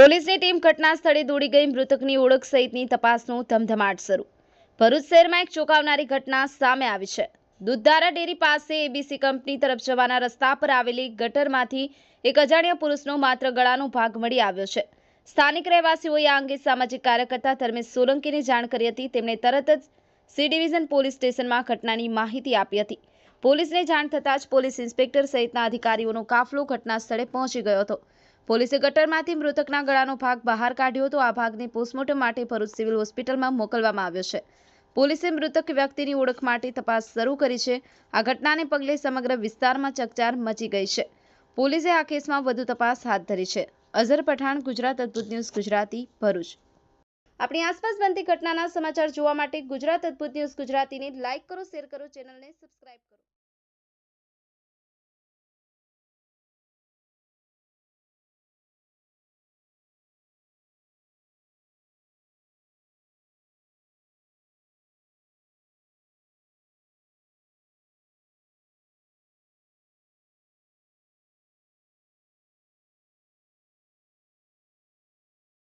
પોલીસની ટીમ ઘટના સ્થળે દોડી ગઈ, મૃતકની ઓળખ સહિતની તપાસનો ધમધમાટ શરૂ. ભરૂચ શહેરમાં એક ચોંકાવનારી ઘટના સામે આવી છે. દૂધધારા ડેરી પાસે એબીસી કંપની તરફ જવાના રસ્તા પર આવેલી ગટરમાંથી એક અજાણ્યા પુરુષનો માત્ર ગળાનો ભાગ મળી આવ્યો છે. સ્થાનિક રહેવાસીઓએ આ અંગે સામાજિક કાર્યકર્તા ધર્મેશ સોલંકીને જાણ કરી હતી. તેમણે તરત જ સી ડિવિઝન પોલીસ સ્ટેશનમાં ઘટનાની માહિતી આપી હતી. પોલીસને જાણ થતાં જ પોલીસ ઇન્સ્પેક્ટર સહિતના અધિકારીઓનો કાફલો ઘટના સ્થળે પહોંચી ગયો હતો. પોલીસે ગટરમાંથી મૃતકના ગળાનો ભાગ બહાર કાઢ્યો હતો. આ ભાગને પોસ્ટમોર્ટમ માટે ભરૂચ સિવિલ હોસ્પિટલમાં મોકલવામાં આવ્યો છે. પોલીસે મૃતક વ્યક્તિની ઓળખ માટે તપાસ શરૂ કરી છે. આ ઘટનાને પગલે સમગ્ર વિસ્તારમાં ચકચાર મચી ગઈ છે. પોલીસે આ કેસમાં વધુ તપાસ હાથ ધરી છે. અઝર પઠાણ, ગુજરાત અદ્ભુત ન્યૂઝ, ગુજરાતી, ભરૂચ. આપણી આસપાસ બનતી ઘટનાના સમાચાર જોવા માટે ગુજરાત અદ્ભુત ન્યૂઝ ગુજરાતીને લાઇક કરો, શેર કરો, ચેનલને સબસ્ક્રાઇબ કરો.